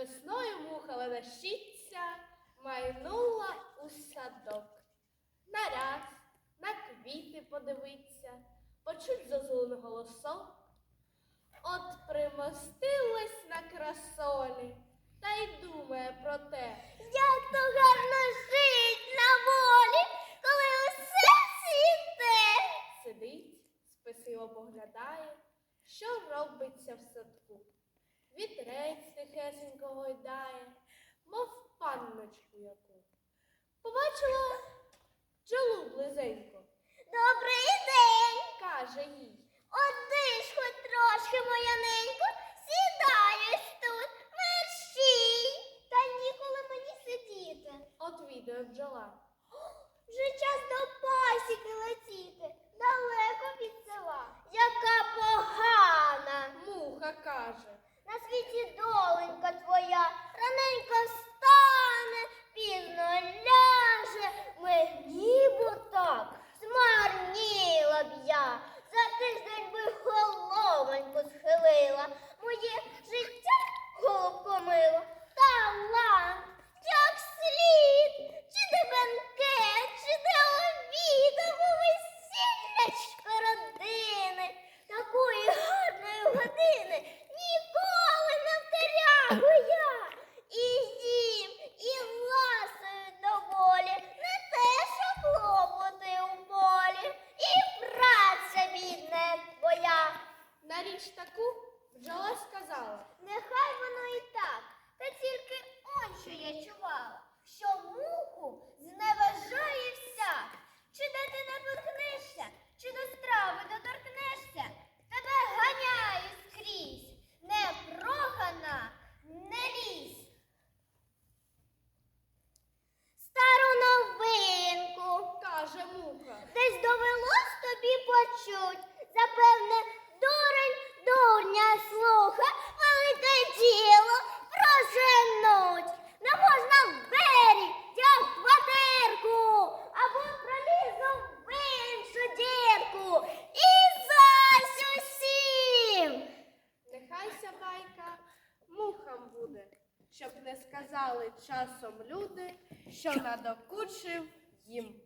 Весною муха ледащиця майнула у садок. Нараз, на квіти подивиться, почуть зозулин голосок. От примостилась на красолі та й думає про те, Як то гарно жить на волі, коли усе цвіте. сидить, спесиво поглядає, що робиться в садку. Вітрець тихесенько гойдає, мов панночку яку. Побачила бджолу близенько, Добрий день. каже їй. Оди ж хоч трошки, моя ненько, сідаєш тут, мерщій. Та ніколи мені сидіти. От відео бджола. Вже час до пасіки летіти, далеко від села. Яка погана. Муха каже. На світі доленька твоя, раненько встане, бджола сказала. Ця мухам буде, щоб не сказали часом люди, що надокучив їм